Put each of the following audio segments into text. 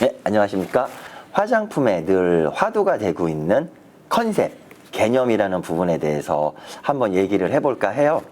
네, 안녕하십니까. 화장품에 늘 화두가 되고 있는 컨셉, 개념이라는 부분에 대해서 한번 얘기를 해볼까 해요.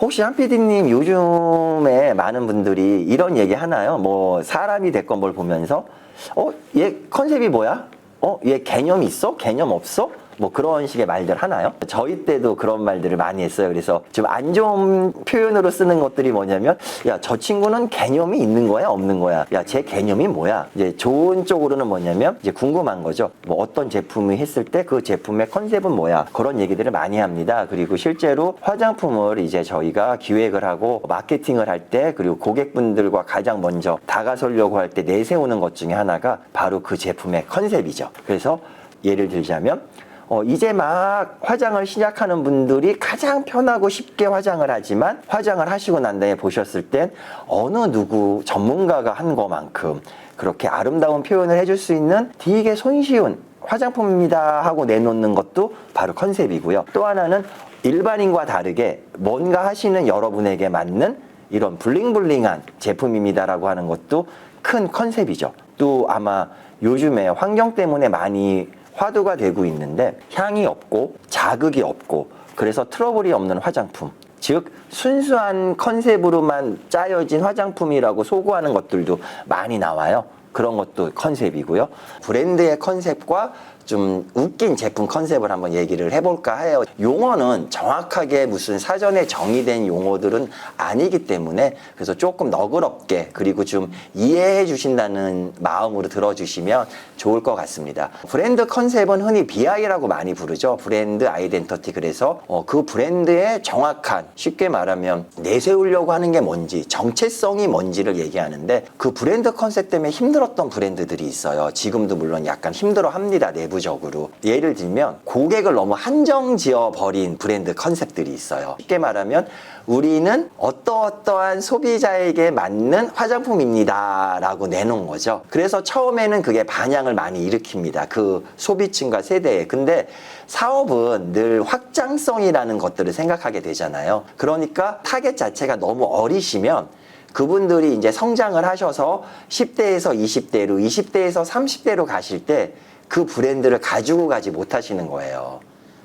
혹시 한 PD님 요즘에 많은 분들이 이런 얘기 하나요? 뭐 사람이 됐건 뭘 보면서 어, 얘 컨셉이 뭐야? 어, 얘 개념 있어? 개념 없어? 뭐 그런 식의 말들 하나요? 저희 때도 그런 말들을 많이 했어요. 그래서 좀 안 좋은 표현으로 쓰는 것들이 뭐냐면 야, 저 친구는 개념이 있는 거야, 없는 거야? 야, 제 개념이 뭐야? 이제 좋은 쪽으로는 뭐냐면 이제 궁금한 거죠. 뭐 어떤 제품이 했을 때 그 제품의 컨셉은 뭐야? 그런 얘기들을 많이 합니다. 그리고 실제로 화장품을 이제 저희가 기획을 하고 마케팅을 할 때 그리고 고객분들과 가장 먼저 다가서려고 할 때 내세우는 것 중에 하나가 바로 그 제품의 컨셉이죠. 그래서 예를 들자면 어, 이제 막 화장을 시작하는 분들이 가장 편하고 쉽게 화장을 하지만 화장을 하시고 난 다음에 보셨을 땐 어느 누구 전문가가 한 것만큼 그렇게 아름다운 표현을 해줄 수 있는 되게 손쉬운 화장품입니다 하고 내놓는 것도 바로 컨셉이고요. 또 하나는 일반인과 다르게 뭔가 하시는 여러분에게 맞는 이런 블링블링한 제품입니다라고 하는 것도 큰 컨셉이죠. 또 아마 요즘에 환경 때문에 많이 화두가 되고 있는데 향이 없고 자극이 없고 그래서 트러블이 없는 화장품 즉 순수한 컨셉으로만 짜여진 화장품이라고 소구하는 것들도 많이 나와요. 그런 것도 컨셉이고요. 브랜드의 컨셉과 좀 웃긴 제품 컨셉을 한번 얘기를 해볼까 해요. 용어는 정확하게 무슨 사전에 정의된 용어들은 아니기 때문에 그래서 조금 너그럽게 그리고 좀 이해해 주신다는 마음으로 들어주시면 좋을 것 같습니다. 브랜드 컨셉은 흔히 BI라고 많이 부르죠. 브랜드 아이덴티티. 그래서 어, 그 브랜드의 정확한 쉽게 말하면 내세우려고 하는 게 뭔지 정체성이 뭔지를 얘기하는데 그 브랜드 컨셉 때문에 힘들었던 브랜드들이 있어요. 지금도 물론 약간 힘들어 합니다. 내부 내부적으로 예를 들면 고객을 너무 한정 지어 버린 브랜드 컨셉들이 있어요. 쉽게 말하면 우리는 어떠어떠한 소비자에게 맞는 화장품입니다. 라고 내놓은 거죠. 그래서 처음에는 그게 반향을 많이 일으킵니다. 그 소비층과 세대에. 근데 사업은 늘 확장성이라는 것들을 생각하게 되잖아요. 그러니까 타겟 자체가 너무 어리시면 그분들이 이제 성장을 하셔서 10대에서 20대로, 20대에서 30대로 가실 때 그 브랜드를 가지고 가지 못하시는 거예요.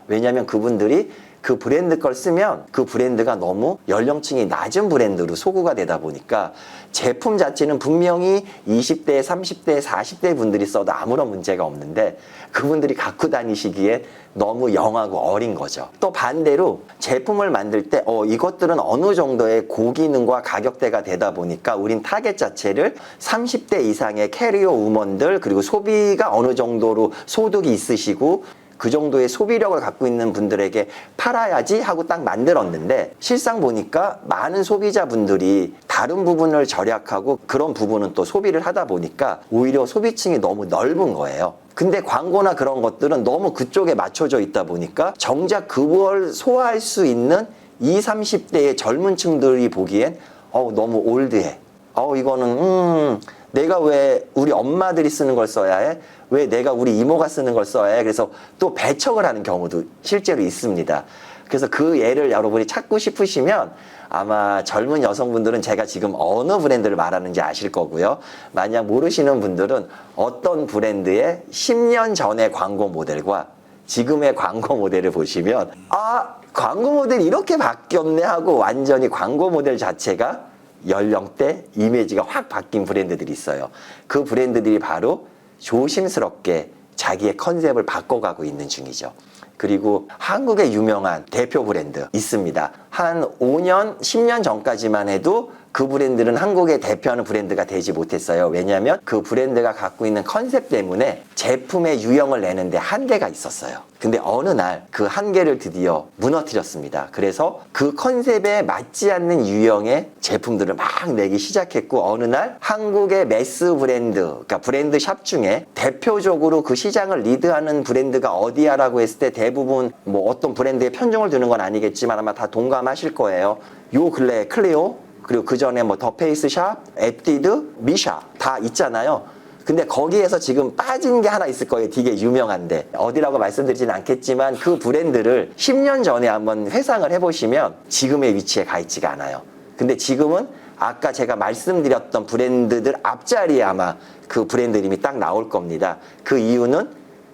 왜냐하면 그분들이 그 브랜드 걸 쓰면 그 브랜드가 너무 연령층이 낮은 브랜드로 소구가 되다 보니까 제품 자체는 분명히 20대, 30대, 40대 분들이 써도 아무런 문제가 없는데 그분들이 갖고 다니시기에 너무 영하고 어린 거죠. 또 반대로 제품을 만들 때 어, 이것들은 어느 정도의 고기능과 가격대가 되다 보니까 우린 타겟 자체를 30대 이상의 캐리어 우먼들 그리고 소비가 어느 정도로 소득이 있으시고 그 정도의 소비력을 갖고 있는 분들에게 팔아야지 하고 딱 만들었는데 실상 보니까 많은 소비자분들이 다른 부분을 절약하고 그런 부분은 또 소비를 하다 보니까 오히려 소비층이 너무 넓은 거예요. 근데 광고나 그런 것들은 너무 그쪽에 맞춰져 있다 보니까 정작 그걸 소화할 수 있는 20, 30대의 젊은 층들이 보기엔 어우 너무 올드해. 어우 이거는 음 내가 왜 우리 엄마들이 쓰는 걸 써야 해? 왜 내가 우리 이모가 쓰는 걸 써야 해? 그래서 또 배척을 하는 경우도 실제로 있습니다. 그래서 그 예를 여러분이 찾고 싶으시면 아마 젊은 여성분들은 제가 지금 어느 브랜드를 말하는지 아실 거고요. 만약 모르시는 분들은 어떤 브랜드의 10년 전의 광고 모델과 지금의 광고 모델을 보시면 아 광고 모델이 이렇게 바뀌었네 하고 완전히 광고 모델 자체가 연령대 이미지가 확 바뀐 브랜드들이 있어요. 그 브랜드들이 바로 조심스럽게 자기의 컨셉을 바꿔가고 있는 중이죠. 그리고 한국의 유명한 대표 브랜드 있습니다. 한 5년, 10년 전까지만 해도 그 브랜드는 한국의 대표하는 브랜드가 되지 못했어요. 왜냐하면 그 브랜드가 갖고 있는 컨셉 때문에 제품의 유형을 내는데 한계가 있었어요. 근데 어느 날 그 한계를 드디어 무너뜨렸습니다. 그래서 그 컨셉에 맞지 않는 유형의 제품들을 막 내기 시작했고 어느 날 한국의 매스 브랜드, 그러니까 브랜드 샵 중에 대표적으로 그 시장을 리드하는 브랜드가 어디야라고 했을 때 대부분 뭐 어떤 브랜드에 편중을 두는 건 아니겠지만 아마 다 동감 하실 거예요. 요 근래 클레오 그리고 그 전에 뭐 더 페이스 샵, 에뛰드, 미샤 다 있잖아요. 근데 거기에서 지금 빠진 게 하나 있을 거예요. 되게 유명한데 어디라고 말씀드리진 않겠지만 그 브랜드를 10년 전에 한번 회상을 해보시면 지금의 위치에 가 있지가 않아요. 근데 지금은 아까 제가 말씀드렸던 브랜드들 앞자리에 아마 그 브랜드 이름이 딱 나올 겁니다. 그 이유는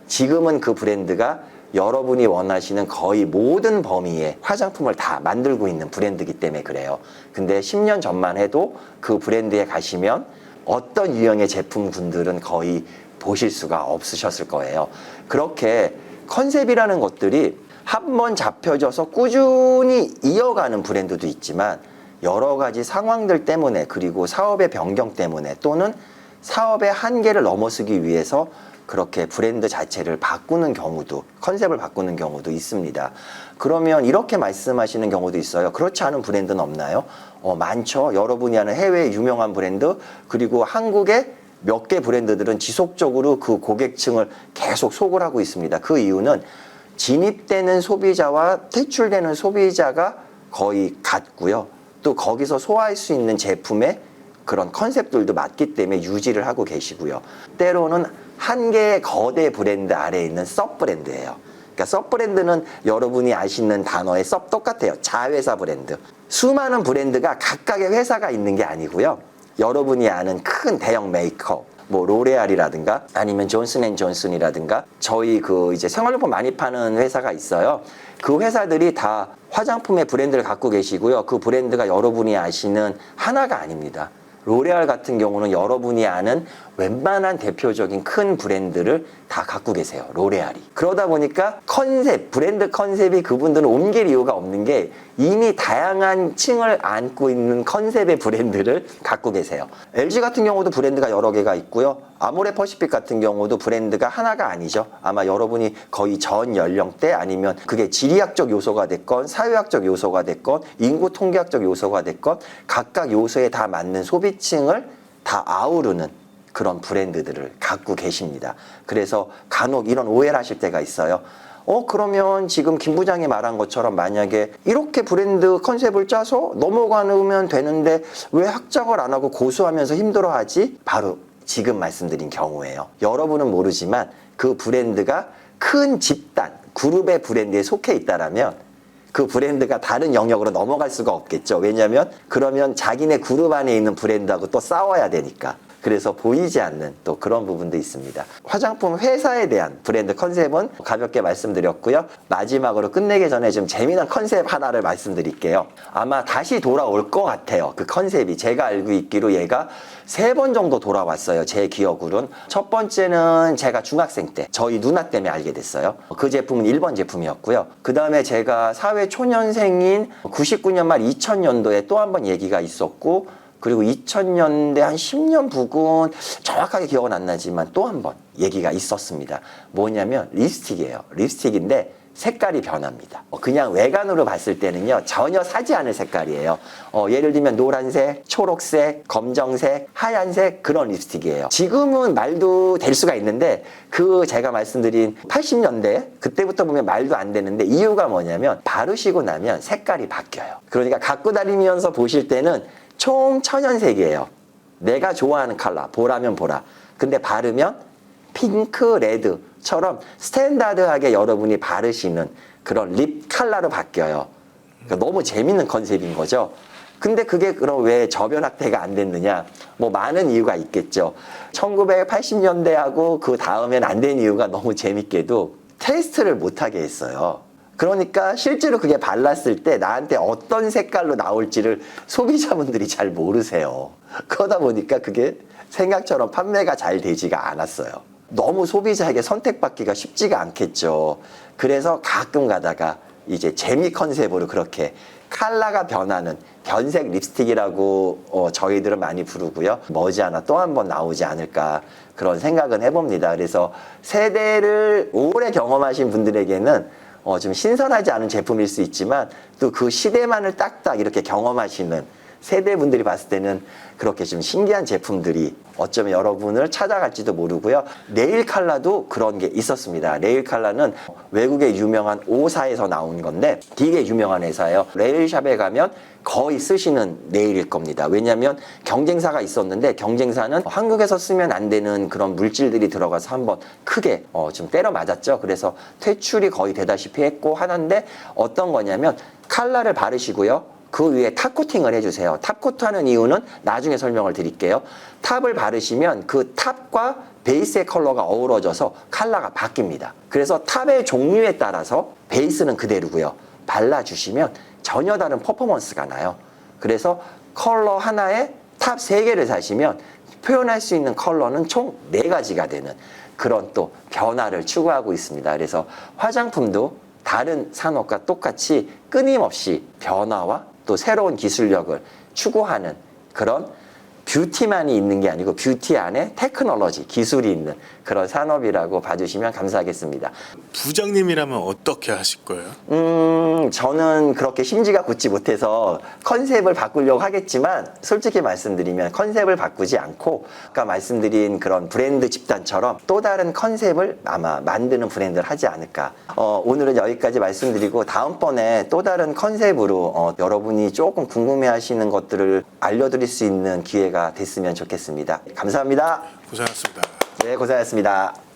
지금은 그 브랜드가 여러분이 원하시는 거의 모든 범위의 화장품을 다 만들고 있는 브랜드이기 때문에 그래요. 근데 10년 전만 해도 그 브랜드에 가시면 어떤 유형의 제품군들은 거의 보실 수가 없으셨을 거예요. 그렇게 컨셉이라는 것들이 한 번 잡혀져서 꾸준히 이어가는 브랜드도 있지만 여러 가지 상황들 때문에 그리고 사업의 변경 때문에 또는 사업의 한계를 넘어서기 위해서 그렇게 브랜드 자체를 바꾸는 경우도 컨셉을 바꾸는 경우도 있습니다. 그러면 이렇게 말씀하시는 경우도 있어요. 그렇지 않은 브랜드는 없나요? 어, 많죠. 여러분이 아는 해외 유명한 브랜드 그리고 한국의 몇 개 브랜드들은 지속적으로 그 고객층을 계속 속을 하고 있습니다. 그 이유는 진입되는 소비자와 퇴출되는 소비자가 거의 같고요. 또 거기서 소화할 수 있는 제품의 그런 컨셉들도 맞기 때문에 유지를 하고 계시고요. 때로는 한 개의 거대 브랜드 아래에 있는 섭 브랜드예요. 그러니까 섭 브랜드는 여러분이 아시는 단어의 섭 똑같아요. 자회사 브랜드. 수많은 브랜드가 각각의 회사가 있는 게 아니고요. 여러분이 아는 큰 대형 메이커, 뭐 로레알이라든가 아니면 존슨앤존슨이라든가 저희 그 이제 생활용품 많이 파는 회사가 있어요. 그 회사들이 다 화장품의 브랜드를 갖고 계시고요. 그 브랜드가 여러분이 아시는 하나가 아닙니다. 로레알 같은 경우는 여러분이 아는 웬만한 대표적인 큰 브랜드를 다 갖고 계세요. 로레알이. 그러다 보니까 컨셉, 브랜드 컨셉이 그분들은 옮길 이유가 없는 게 이미 다양한 층을 안고 있는 컨셉의 브랜드를 갖고 계세요. LG 같은 경우도 브랜드가 여러 개가 있고요. 아모레 퍼시픽 같은 경우도 브랜드가 하나가 아니죠. 아마 여러분이 거의 전 연령대 아니면 그게 지리학적 요소가 됐건 사회학적 요소가 됐건 인구 통계학적 요소가 됐건 각각 요소에 다 맞는 소비층을 다 아우르는 그런 브랜드들을 갖고 계십니다. 그래서 간혹 이런 오해를 하실 때가 있어요. 어, 그러면 지금 김 부장이 말한 것처럼 만약에 이렇게 브랜드 컨셉을 짜서 넘어가면 되는데 왜 확장을 안 하고 고수하면서 힘들어 하지? 바로 지금 말씀드린 경우예요. 여러분은 모르지만 그 브랜드가 큰 집단, 그룹의 브랜드에 속해 있다라면 그 브랜드가 다른 영역으로 넘어갈 수가 없겠죠. 왜냐하면 그러면 자기네 그룹 안에 있는 브랜드하고 또 싸워야 되니까. 그래서 보이지 않는 또 그런 부분도 있습니다. 화장품 회사에 대한 브랜드 컨셉은 가볍게 말씀드렸고요. 마지막으로 끝내기 전에 좀 재미난 컨셉 하나를 말씀드릴게요. 아마 다시 돌아올 것 같아요. 그 컨셉이 제가 알고 있기로 얘가 세 번 정도 돌아왔어요. 제 기억으로는. 첫 번째는 제가 중학생 때 저희 누나 때문에 알게 됐어요. 그 제품은 1번 제품이었고요. 그 다음에 제가 사회 초년생인 99년 말 2000년도에 또 한 번 얘기가 있었고 그리고 2000년대 한 10년 부근 정확하게 기억은 안 나지만 또 한 번 얘기가 있었습니다. 뭐냐면 립스틱이에요. 립스틱인데 색깔이 변합니다. 어, 그냥 외관으로 봤을 때는요 전혀 사지 않을 색깔이에요. 어, 예를 들면 노란색, 초록색, 검정색, 하얀색 그런 립스틱이에요. 지금은 말도 될 수가 있는데 그 제가 말씀드린 80년대 그때부터 보면 말도 안 되는데 이유가 뭐냐면 바르시고 나면 색깔이 바뀌어요. 그러니까 갖고 다니면서 보실 때는 총 천연색이에요. 내가 좋아하는 컬러 보라면 보라. 근데 바르면 핑크, 레드처럼 스탠다드하게 여러분이 바르시는 그런 립 컬러로 바뀌어요. 그러니까 너무 재밌는 컨셉인 거죠. 근데 그게 그럼 왜 저변 확대가 안 됐느냐? 뭐 많은 이유가 있겠죠. 1980년대하고 그 다음엔 안 된 이유가 너무 재밌게도 테스트를 못하게 했어요. 그러니까 실제로 그게 발랐을 때 나한테 어떤 색깔로 나올지를 소비자분들이 잘 모르세요. 그러다 보니까 그게 생각처럼 판매가 잘 되지가 않았어요. 너무 소비자에게 선택받기가 쉽지가 않겠죠. 그래서 가끔 가다가 이제 재미 컨셉으로 그렇게 컬러가 변하는 변색 립스틱이라고 어, 저희들은 많이 부르고요. 머지않아 또 한 번 나오지 않을까 그런 생각은 해봅니다. 그래서 세대를 오래 경험하신 분들에게는 어, 좀 신선하지 않은 제품일 수 있지만 또 그 시대만을 딱딱 이렇게 경험하시는 세대분들이 봤을 때는 그렇게 좀 신기한 제품들이 어쩌면 여러분을 찾아갈지도 모르고요. 네일 칼라도 그런 게 있었습니다. 네일 칼라는 외국의 유명한 오사에서 나온 건데 되게 유명한 회사예요. 네일샵에 가면 거의 쓰시는 네일일 겁니다. 왜냐하면 경쟁사가 있었는데 경쟁사는 한국에서 쓰면 안 되는 그런 물질들이 들어가서 한번 크게 어, 좀 때려 맞았죠. 그래서 퇴출이 거의 되다시피 했고 하는데 어떤 거냐면 칼라를 바르시고요. 그 위에 탑 코팅을 해주세요. 탑 코트하는 이유는 나중에 설명을 드릴게요. 탑을 바르시면 그 탑과 베이스의 컬러가 어우러져서 컬러가 바뀝니다. 그래서 탑의 종류에 따라서 베이스는 그대로고요. 발라주시면 전혀 다른 퍼포먼스가 나요. 그래서 컬러 하나에 탑 세개를 사시면 표현할 수 있는 컬러는 총 네가지가 되는 그런 또 변화를 추구하고 있습니다. 그래서 화장품도 다른 산업과 똑같이 끊임없이 변화와 또 새로운 기술력을 추구하는 그런 뷰티만이 있는 게 아니고 뷰티 안에 테크놀로지, 기술이 있는 그런 산업이라고 봐주시면 감사하겠습니다. 부장님이라면 어떻게 하실 거예요? 음, 저는 그렇게 심지가 굳지 못해서 컨셉을 바꾸려고 하겠지만 솔직히 말씀드리면 컨셉을 바꾸지 않고 아까 말씀드린 그런 브랜드 집단처럼 또 다른 컨셉을 아마 만드는 브랜드를 하지 않을까. 어, 오늘은 여기까지 말씀드리고 다음번에 또 다른 컨셉으로 어, 여러분이 조금 궁금해 하시는 것들을 알려드릴 수 있는 기회가 됐으면 좋겠습니다. 감사합니다. 고생하셨습니다. 네, 고생하셨습니다.